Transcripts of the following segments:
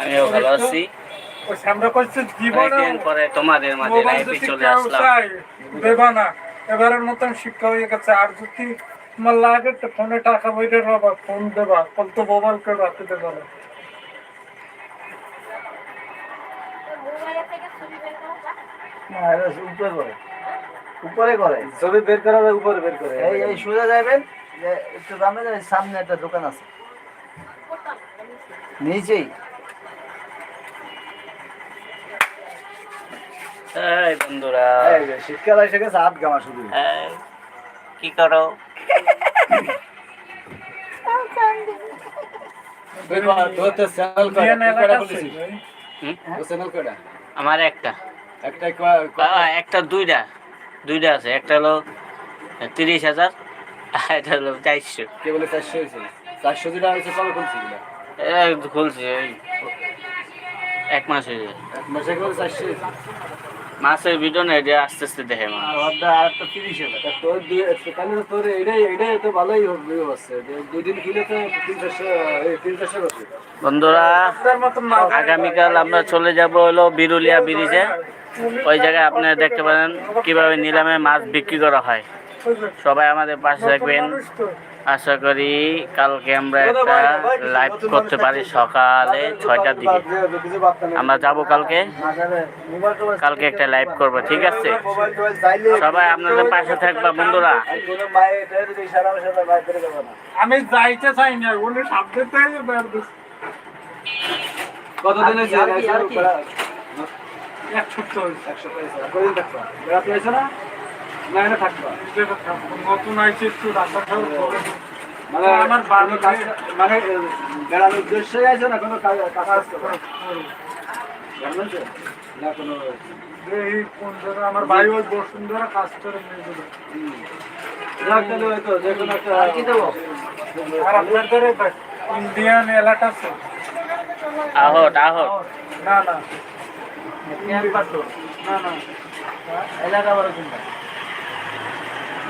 আমিও ভালো আছি। ওই আমরা করছি জীবনে অনেকদিন পরে তোমাদের মাঝে লাইভে চলে আসলাম। চায়, এবারের মতন শিক্ষা হয়ে গেছে আর যদি তোমার লাগে ফোনে টাকা বইতে রবা ফোন দেবা ফোন তো মোবাইল করে রাখতে দেবা না। না, উপরে করে। উপরে করে। ছবি বের করা উপরে বের করে। এই এই সোজা যাবেন যে একটু সামনে একটা দোকান আছে। নিচেই এই বন্ধুরা। শীতকাল এসে গেছে হাত গামা শুধু কি করো? তোর তো চ্যানেল দিয়ে না কয়টা এলাকা আছে, খুলেছিস ভাই। হুম? তোর চ্যানেল কয়টা? আমার একটা। একটা দুইটা। দুইটা আছে। একটা হলো তিরিশ হাজার আর একটা হলো চারশো। কে বলে চারশো হয়েছে? চারশো যেটা হয়েছে কবে এই খুলছি এই এক মাস হয়ে যায় এক মাসে করে চারশো হয়েছে ভিডিও না এটা আস্তে আস্তে দেখে মা আর একটা তিরিশ হাজার তোর দুই- তোর এটাই এটাই তো ভালোই হবে হচ্ছে দুই দিন খুলে তো তিন চারশো তিন চারশো বন্ধুরা আপনার আগামীকাল আমরা চলে যাব হলো বিরুলিয়া ব্রিজে ওই জায়গায় আপনারা দেখতে পারেন কীভাবে নিলামে মাছ বিক্রি করা হয়। সবাই আমাদের পাশে থাকবেন। আশা করি কালকে আমরা একটা লাইভ করতে পারি সকালে ছয়টার দিকে। আমরা যাব কালকে? কালকে একটা লাইভ করব ঠিক আছে? সবাই আপনাদের পাশে থাকবা বন্ধুরা। আমি যাইতে চাই না উনি কতদিন? এক সপ্তাহ কদিন থাকবা? বেড়াতে না? না থাকব। নতুন আইছে একটু খারাপ মানে আমার কোনো মানে বেড়ানোর উদ্দেশ্যে আছে না কোনো কাজ না কোনো এই কোন আমার ভাই ওই বসুন্ধরা কাজ করে নিয়ে গেলো। হুম। যাক হয়তো যে কোনো একটা আর কি দেবো? আর ইন্ডিয়ান এলাকা আছে। আহট আহট। না না। না না। এলাকা বড় চিন্তা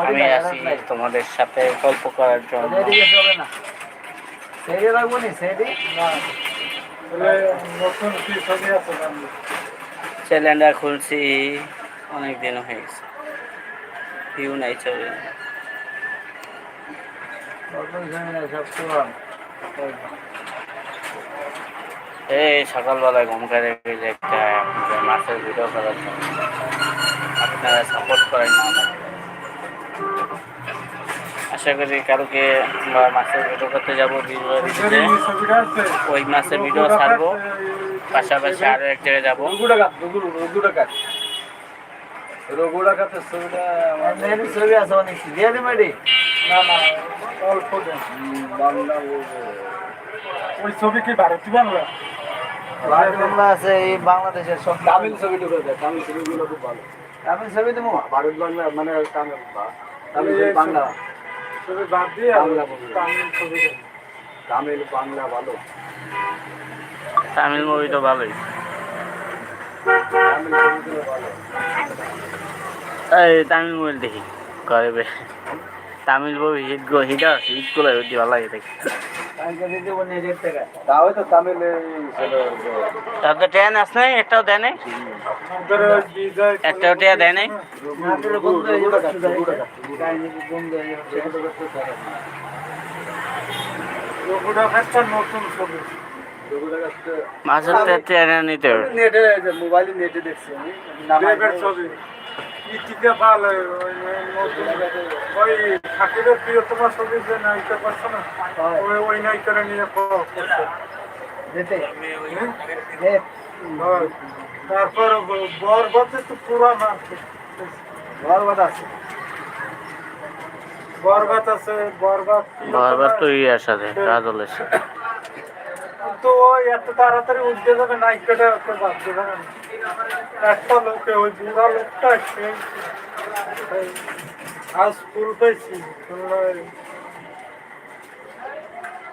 আমি আছি তোমাদের সাথে গল্প করার জন্য চ্যানেলটা খুলছি অনেক দিন হয়ে গেছে ভিউ নাই ছবি এই সকালবেলায় ঘুম করে একটা মাছের ভিডিও করার জন্য আপনারা সাপোর্ট করেন না আমাকে আশা করি কালকে মাছের ভিডিও করতে যাব ওই মাছের ভিডিও ছাড়বো। পাশাপাশি আরও এক জায়গায় যাব। আছে এই বাংলাদেশের সব ভালো ছবি বাংলা মানে বাংলা। ছবি বাদ দিয়ে বাংলা তামিল ছবি তামিল বাংলা ভালো। তামিল মুভি তো ভালোই। তামিল এই তামিল মুভি দেখি ঘরে তামিল মুভি হিট গো হিট হিটগুলো ভালো লাগে দেখি ট্রেন আছে নাই একটাও দেয় নাই? একটাও টিয়া দেয় মাছের ট্রেনে নিতে হবে। মোবাইলে নেটে দেখছি আমি। ইটিকে ভালো ওই ছবি যে নায়িকা করছে না ওই ওই নায়িকারা নিয়ে হয়। তারপর বরবাদে তো আছে। বরবাদ আছে বরবাদ আছে বরবাদ প্রিয়তমা- বারবার তো ইয়ার সাথে কাজলের এত তাড়াতাড়ি উঠতে যাবে নাইকেটা না। একটা লোকে ওই বুড়া লোকটা আজ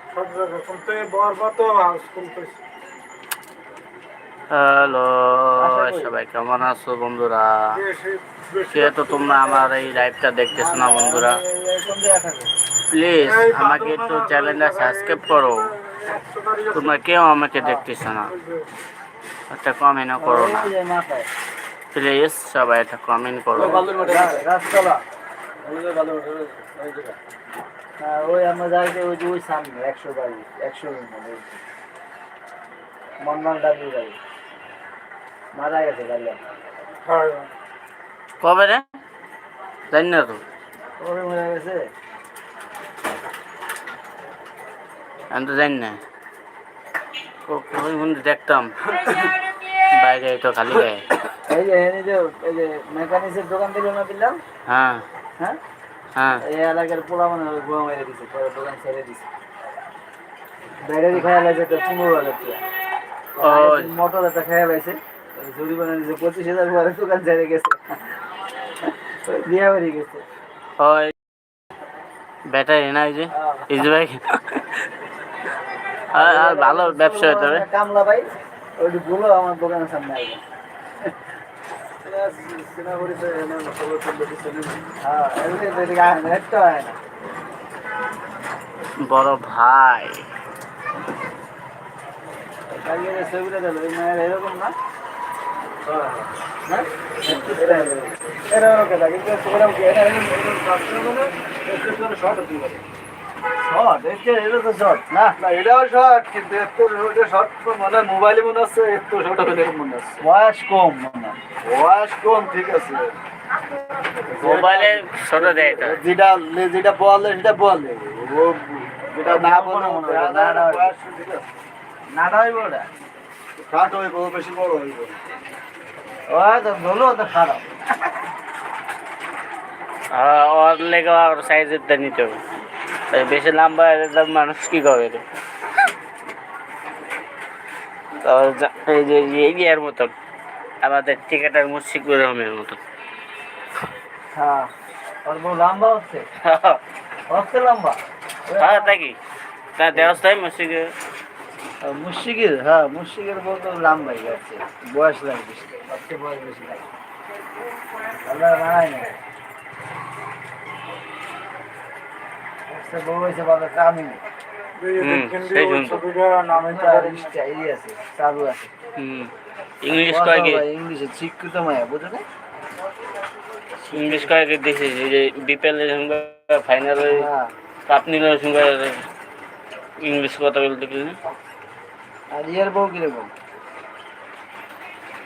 সব জায়গায় কিন্তু হ্যালো সবাই কেমন আছো বন্ধুরা? যেহেতু তোমরা আমার এই লাইভটা দেখতেছো না বন্ধুরা? প্লিজ আমাকে একটু চ্যানেলটা সাবস্ক্রাইব করো। তোমরা কেউ আমাকে দেখতেছো না। একটা কমেন্টও করো না। প্লিজ সবাই একটা কমেন্ট করো। হ্যাঁ ওই আমরা যাইতে ওই যে ওই সামনে একশো বাড়ি একশো মন্নান ডাবলি বাড়ি। মারা গেছে গাড়ি কবে রে? জানি না তো। ওরে মারা গেছে? আমি তো জানি না। দেখতাম। বাইরে তো খালি গায়ে। এই যে এই যে এই যে মেকানিক্সের দোকান থেকে না দিলাম? হ্যাঁ। হ্যাঁ? হ্যাঁ। এই এলাকার পোলা মানে গোয়া মেরে দিছে পরে দোকান ছেড়ে দিছে। ব্যাটারি খাওয়া লাগছে তো পনেরো হাজার টাকা। মোটর একটা খাওয়া লাগছে জরিমানা দিছে পঁচিশ হাজার পরে দোকান ছেড়ে গেছে। বিয়া বাড়ি গেছে। ওই। ব্যাটারি না এই যে। এই যে ভাই আর আর ভালো ব্যবসা হতে হবে। কামলা ভাই ওইটি বলো আমার দোকানের সামনে আসবে। তো এদিকে আয় না বড় ভাই। কালকে না না? এটা এরকম। এটা ওরকম কথা, কিন্তু সবসময় মানে একটু করে short হতে পারে। Short? এটা- এটা তো short, না? বয়স কম মনে হয়। মোবাইলে ছোট দেয় তো যেটা যেটা বলে সেটা বলে ও যেটা না বলে মনে হয়, না, না, বয়স ঠিক আছে নাটা হইব ওটা? খাট হইব বেশি বড় হইব তো তো খারাপ আর ওর লেগে ওর সাইজেরটা নিতে হবে বেশি লম্বা মানুষ কি করবে এই যে মতন। আমাদের টিকেটার মুশিকুর রহমের মতন। হ্যাঁ লম্বা হচ্ছে। হচ্ছে লম্বা। হ্যাঁ নাকি তা দেওয়াস্থায় মুশিকুর মুশিকের হ্যাঁ মুশিকের বউ তো লম্বাই যাচ্ছে। বয়স লাগে বেশি সবচেয়ে বয়স বেশি লাগে আল্লাহ বানায় না একটা বউ হয়েছে ভালো কামি নেই হুম, দেখেন সেই ওই জন্য। ছবিটা নামে তো আছে চালু আছে। ইংলিশ কয়েকে ইংলিশে শিক্ষিত মায়া বুঝো না? ইংলিশ কয়েকে এই যে বিপিএলের সঙ্গে ফাইনালে কাপ নিলের সঙ্গে ইংলিশ কথা বলতে কি আর ইয়ার বউ কীরকম?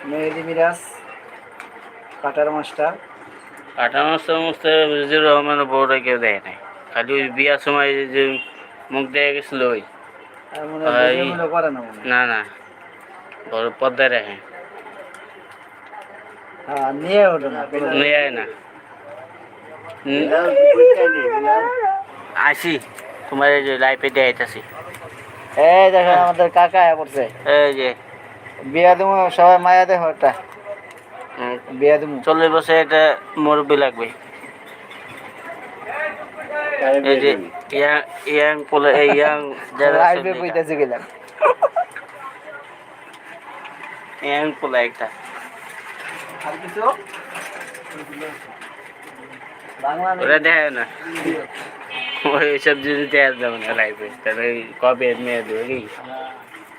Mehedi Miraj cutter master. আঠারো সমস্ত মুজিবুর রহমানের বউরা কেউ দেয় নাই। খালি ওই বিয়ার সময় যে মুখ দেয়া গেছিল ওই। না না বড় পদ্মায় রাখে। হ্যাঁ নিয়ে না আসি। তোমার এই যে লাইফে দিয়ে আইতাছি এই দেখো আমাদের কাকা পড়ছে। এই যে। বিয়া দেবো সবাই মায়া দেখো একটা। বিয়া দেবো। চল্লিশ বছর এটা মুরব্বী লাগবে। এই যে ইয়াং ইয়াং পোলা এই ইয়াং যারা লাইফে গেলাম ইয়াং পোলা একটা। আর কিছু ওরা দেয় না। ওই সব জিনিস দেওয়া যাবে না লাইফে তাহলে কবে মেয়ে দেবে কি?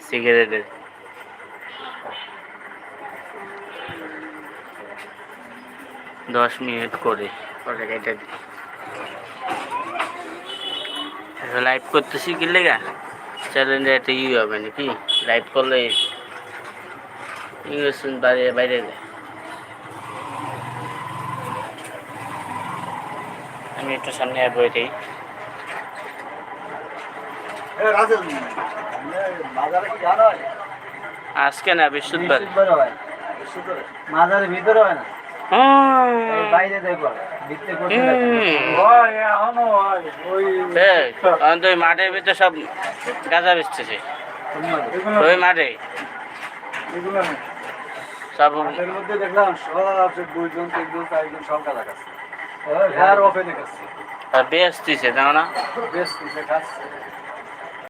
সিগারেটের দশ মিনিট করে। পরে কেটে দিই। লাইভ করতেছি কি লেগা? চ্যালেঞ্জে একটা ই হবে নাকি? লাইভ করলে ইংলিশ বাইরে বাইরে যায়। আমি একটু সামনে আর বাজারে কি আজকে না বৃহস্পতিবার। মাজারের ভিতরে হয় না? বাইরে দেখো। হয়, হয়। ওই মাঠের ভিতরে সব গাঁজা বেচতেছে ওই মাঠে সব মধ্যে দেখলাম সব দুইজন তিনজন চারজন সব আর ওপেনে খাচ্ছে না বেচতেছে খাচ্ছে